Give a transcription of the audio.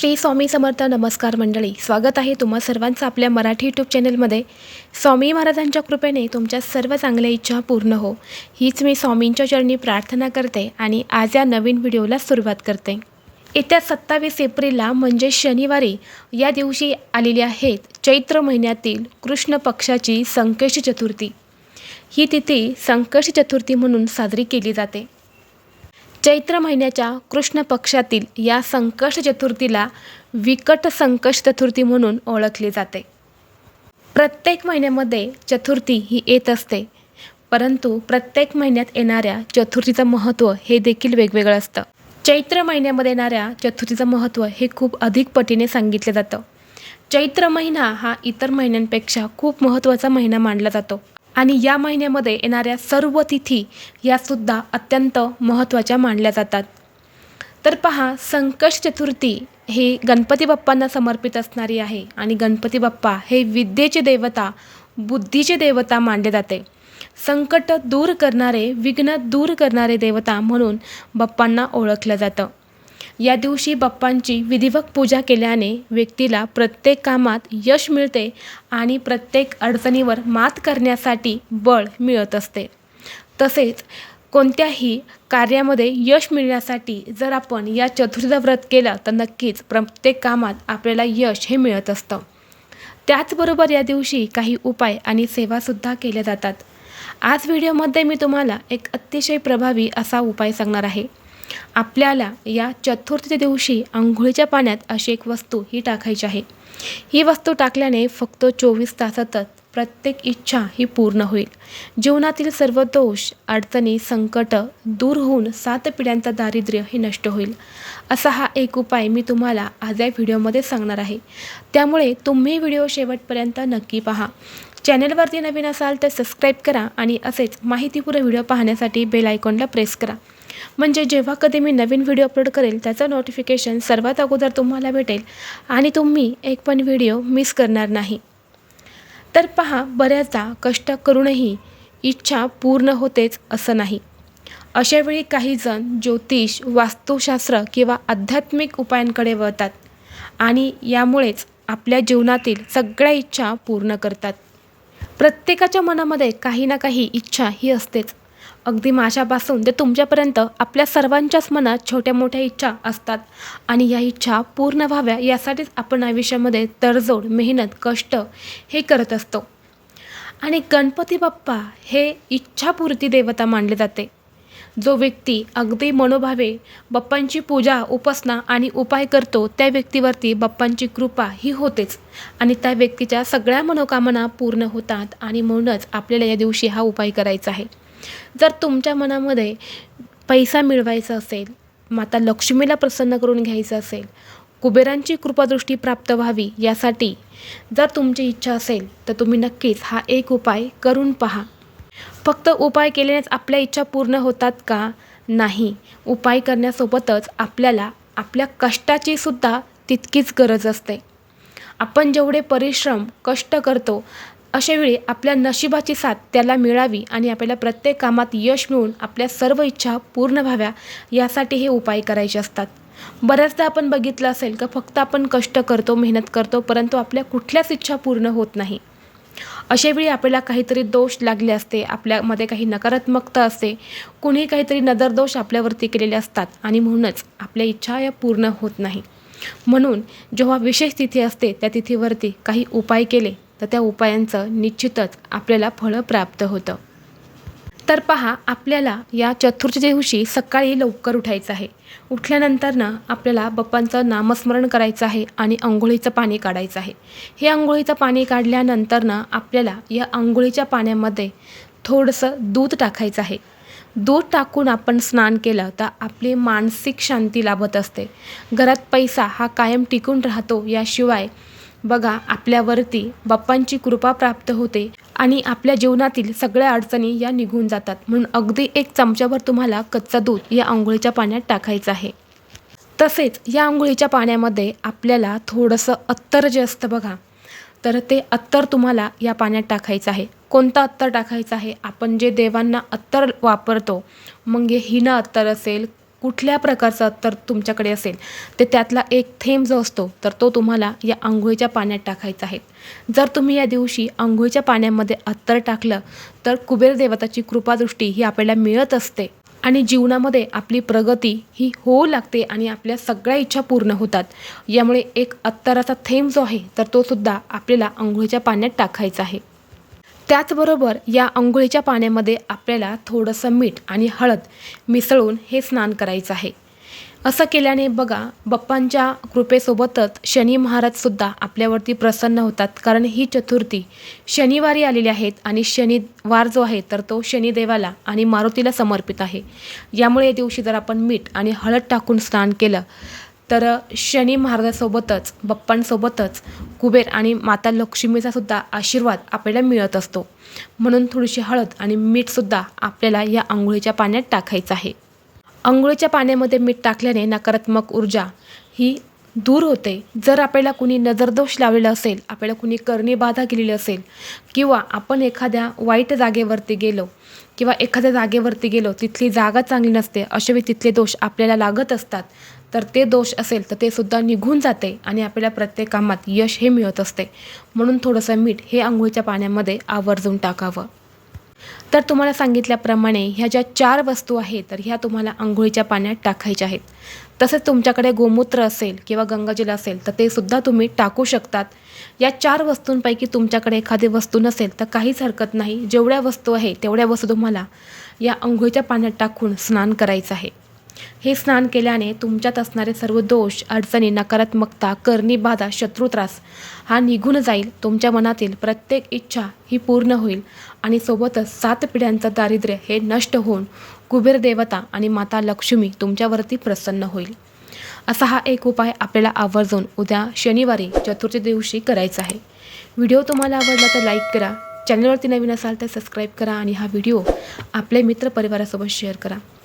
श्री स्वामी समर्थ नमस्कार मंडळी. स्वागत आहे तुम्हा सर्वांचं आपल्या मराठी यूट्यूब चॅनलमध्ये स्वामी महाराजांच्या कृपेने तुमच्या सर्व चांगल्या इच्छा पूर्ण हो. हीच मी स्वामींच्या चरणी प्रार्थना करते आणि आज या नवीन व्हिडिओला सुरुवात करते. येत्या सत्तावीस एप्रिलला म्हणजे शनिवारी या दिवशी आलेली आहेत चैत्र महिन्यातील कृष्ण पक्षाची संकष्टी चतुर्थी ही तिथी संकष्टी चतुर्थी म्हणून साजरी केली जाते. चैत्र महिन्याच्या कृष्ण पक्षातील या संकष्ट चतुर्थीला विकट संकष्ट चतुर्थी म्हणून ओळखली जाते. प्रत्येक महिन्यामध्ये चतुर्थी ही येत असते परंतु प्रत्येक महिन्यात येणाऱ्या चतुर्थीचं महत्त्व हे देखील वेगवेगळं असतं. चैत्र महिन्यामध्ये येणाऱ्या चतुर्थीचं महत्त्व हे खूप अधिक पटीने सांगितलं जातं. चैत्र महिना हा इतर महिन्यांपेक्षा खूप महत्त्वाचा महिना मानला जातो. आणि या महिन्यामध्ये येणाऱ्या सर्व तिथी यासुद्धा अत्यंत महत्त्वाच्या मानल्या जातात. तर पहा संकष्ट चतुर्थी हे गणपती बाप्पांना समर्पित असणारी आहे आणि गणपती बाप्पा हे विद्येचे देवता बुद्धीचे देवता मानले जाते. संकट दूर करणारे विघ्न दूर करणारे देवता म्हणून बाप्पांना ओळखलं जातं. या दिवशी बाप्पांची विधिवत पूजा केल्याने व्यक्तीला प्रत्येक कामात यश मिळते आणि प्रत्येक अडचणीवर मात करण्यासाठी बळ मिळत असते. तसेच कोणत्याही कार्यामध्ये यश मिळण्यासाठी जर आपण या चतुर्थ व्रत केलं तर नक्कीच प्रत्येक कामात आपल्याला यश हे मिळत असतं. त्याचबरोबर या दिवशी काही उपाय आणि सेवासुद्धा केल्या जातात. आज व्हिडिओमध्ये मी तुम्हाला एक अतिशय प्रभावी असा उपाय सांगणार आहे. आपल्याला या चतुर्थीच्या दिवशी आंघोळीच्या पाण्यात अशी एक वस्तू ही टाकायची आहे. ही वस्तू टाकल्याने फक्त चोवीस तासातच प्रत्येक इच्छा ही पूर्ण होईल. जीवनातील सर्व दोष अडचणी संकट दूर होऊन सात पिढ्यांचा दारिद्र्य हे नष्ट होईल. असा हा एक उपाय मी तुम्हाला आज या व्हिडिओमध्ये सांगणार आहे. त्यामुळे तुम्ही व्हिडिओ शेवटपर्यंत नक्की पहा. चॅनलवरती नवीन असाल तर सबस्क्राईब करा आणि असेच माहितीपूर्ण व्हिडिओ पाहण्यासाठी बेल आयकॉनला प्रेस करा. म्हणजे जेव्हा कधी मी नवीन व्हिडिओ अपलोड करेल त्याचं नोटिफिकेशन सर्वात अगोदर तुम्हाला भेटेल आणि तुम्ही एक पण व्हिडिओ मिस करणार नाही. तर पहा बऱ्याचदा कष्ट करूनही इच्छा पूर्ण होतेच असं नाही. अशावेळी काही जण ज्योतिष वास्तुशास्त्र किंवा आध्यात्मिक उपायांकडे वळतात आणि यामुळेच आपल्या जीवनातील सगळ्या इच्छा पूर्ण करतात. प्रत्येकाच्या मनामध्ये काही ना काही इच्छा ही असतेच. अगदी माझ्यापासून ते तुमच्यापर्यंत आपल्या सर्वांच्याच मनात छोट्या मोठ्या इच्छा असतात. आणि या इच्छा पूर्ण व्हाव्या यासाठीच आपण आयुष्यामध्ये तडजोड मेहनत कष्ट हे करत असतो. आणि गणपती बाप्पा हे इच्छापूर्ती देवता मानले जाते. जो व्यक्ती अगदी मनोभावे बाप्पांची पूजा उपासना आणि उपाय करतो त्या व्यक्तीवरती बाप्पांची कृपा ही होतेच. आणि त्या व्यक्तीच्या सगळ्या मनोकामना पूर्ण होतात आणि म्हणूनच आपल्याला या दिवशी हा उपाय करायचा आहे. जर तुमच्या मनामध्ये पैसा मिळवायचा असेल माता लक्ष्मीला प्रसन्न करून घ्यायचं असेल कुबेरांची कृपादृष्टी प्राप्त व्हावी यासाठी जर तुमची इच्छा असेल तर तुम्ही नक्कीच हा एक उपाय करून पहा. फक्त उपाय केल्यानेच आपल्या इच्छा पूर्ण होतात का? नाही. उपाय करण्यासोबतच आपल्याला आपल्या कष्टाची सुद्धा तितकीच गरज असते. आपण जेवढे परिश्रम कष्ट करतो अशावेळी आपल्या नशिबाची साथ त्याला मिळावी आणि आपल्याला प्रत्येक कामात यश मिळून आपल्या सर्व इच्छा पूर्ण व्हाव्या यासाठी हे उपाय करायचे असतात. बऱ्याचदा आपण बघितलं असेल का फक्त आपण कष्ट करतो मेहनत करतो परंतु आपल्या कुठल्याच इच्छा पूर्ण होत नाही. अशावेळी आपल्याला काहीतरी दोष लागले असते आपल्यामध्ये काही नकारात्मकता असते कुणी काहीतरी नजरदोष आपल्यावरती केलेले असतात आणि म्हणूनच आपल्या इच्छा या पूर्ण होत नाही. म्हणून जेव्हा विशेष तिथी असते त्या तिथीवरती काही उपाय केले तर त्या उपायांचं निश्चितच आपल्याला फळं प्राप्त होतं. तर पहा आपल्याला या चतुर्थी दिवशी सकाळी लवकर उठायचं आहे. उठल्यानंतर ना आपल्याला बाप्पांचं नामस्मरण करायचं आहे आणि आंघोळीचं पाणी काढायचं आहे. हे आंघोळीचं पाणी काढल्यानंतर ना आपल्याला या आंघोळीच्या पाण्यामध्ये थोडंसं दूध टाकायचं आहे. दूध टाकून आपण स्नान केलं तर आपली मानसिक शांती लाभत असते. घरात पैसा हा कायम टिकून राहतो याशिवाय बघा आपल्यावरती बाप्पांची कृपा प्राप्त होते आणि आपल्या जीवनातील सगळ्या अडचणी या निघून जातात. म्हणून अगदी एक चमच्याभर तुम्हाला कच्चा दूध या आंघोळीच्या पाण्यात टाकायचं आहे. तसेच या आंघोळीच्या पाण्यामध्ये आपल्याला थोडंसं अत्तर जे असतं बघा तर ते अत्तर तुम्हाला या पाण्यात टाकायचं आहे. कोणतं अत्तर टाकायचं आहे? आपण जे देवांना अत्तर वापरतो मग हे हिनं अत्तर असेल कुठल्या प्रकारचं अत्तर तुमच्याकडे असेल ते त्यातला एक थेंब जो असतो तर तो तुम्हाला या आंघोळीच्या पाण्यात टाकायचा आहे. जर तुम्ही या दिवशी आंघोळीच्या पाण्यामध्ये अत्तर टाकलं तर कुबेर देवताची कृपादृष्टी ही आपल्याला मिळत असते. आणि जीवनामध्ये आपली प्रगती ही होऊ लागते आणि आपल्या सगळ्या इच्छा पूर्ण होतात. यामुळे एक अत्तराचा थेंब जो आहे तर तो सुद्धा आपल्याला आंघोळीच्या पाण्यात टाकायचा आहे. त्याचबरोबर या आंघोळीच्या पाण्यामध्ये आपल्याला थोडंसं मीठ आणि हळद मिसळून हे स्नान करायचं आहे. असं केल्याने बघा बाप्पांच्या कृपेसोबतच शनी महाराजसुद्धा आपल्यावरती प्रसन्न होतात. कारण ही चतुर्थी शनिवारी आलेली आहेत आणि शनिवार जो आहे तर तो शनिदेवाला आणि मारुतीला समर्पित आहे. यामुळे या दिवशी जर आपण मीठ आणि हळद टाकून स्नान केलं तर शनी महाराजासोबतच बाप्पांसोबतच कुबेर आणि माता लक्ष्मीचा सुद्धा आशीर्वाद आपल्याला मिळत असतो. म्हणून थोडीशी हळद आणि मीठसुद्धा आपल्याला या आंघोळीच्या पाण्यात टाकायचं आहे. आंघोळीच्या पाण्यामध्ये मीठ टाकल्याने नकारात्मक ऊर्जा ही दूर होते. जर आपल्याला कुणी नजरदोष लावलेला असेल आपल्याला कुणी करणी बाधा केलेली असेल किंवा आपण एखाद्या वाईट जागेवरती गेलो किंवा एखाद्या जागेवरती गेलो तिथली जागा चांगली नसते असे वेळी तिथले दोष आपल्याला लागत असतात तर ते दोष असेल तर ते सुद्धा निघून जाते आणि आपल्याला प्रत्येक कामात यश हे मिळत असते. म्हणून थोडंसं मीठ हे आंघोळीच्या पाण्यामध्ये आवर्जून टाकावं. तर तुम्हाला सांगितल्याप्रमाणे ह्या ज्या चार वस्तू आहेत तर ह्या तुम्हाला आंघोळीच्या पाण्यात टाकायच्या आहेत. तसेच तुमच्याकडे गोमूत्र असेल किंवा गंगाजल असेल तर ते सुद्धा तुम्ही टाकू शकतात. या चार वस्तूंपैकी तुमच्याकडे एखादी वस्तू नसेल तर काहीच हरकत नाही. जेवढ्या वस्तू आहे तेवढ्या वस्तू तुम्हाला या आंघोळीच्या पाण्यात टाकून स्नान करायचं आहे. हे स्नान केल्याने तुमच्यात असणारे सर्व दोष अडचणी नकारात्मकता करणी बाधा शत्रुत्रास हा निघून जाईल. तुमच्या मनातील प्रत्येक इच्छा ही पूर्ण होईल आणि सोबतच सात पिढ्यांचं दारिद्र्य हे नष्ट होऊन कुबेर देवता आणि माता लक्ष्मी तुमच्यावरती प्रसन्न होईल. असा हा एक उपाय आपल्याला आवर्जून उद्या शनिवारी चतुर्थी दिवशी करायचा आहे. व्हिडिओ तुम्हाला आवडला तर लाईक करा चॅनलवरती नवीन असाल तर सबस्क्राईब करा आणि हा व्हिडिओ आपल्या मित्रपरिवारासोबत शेअर करा.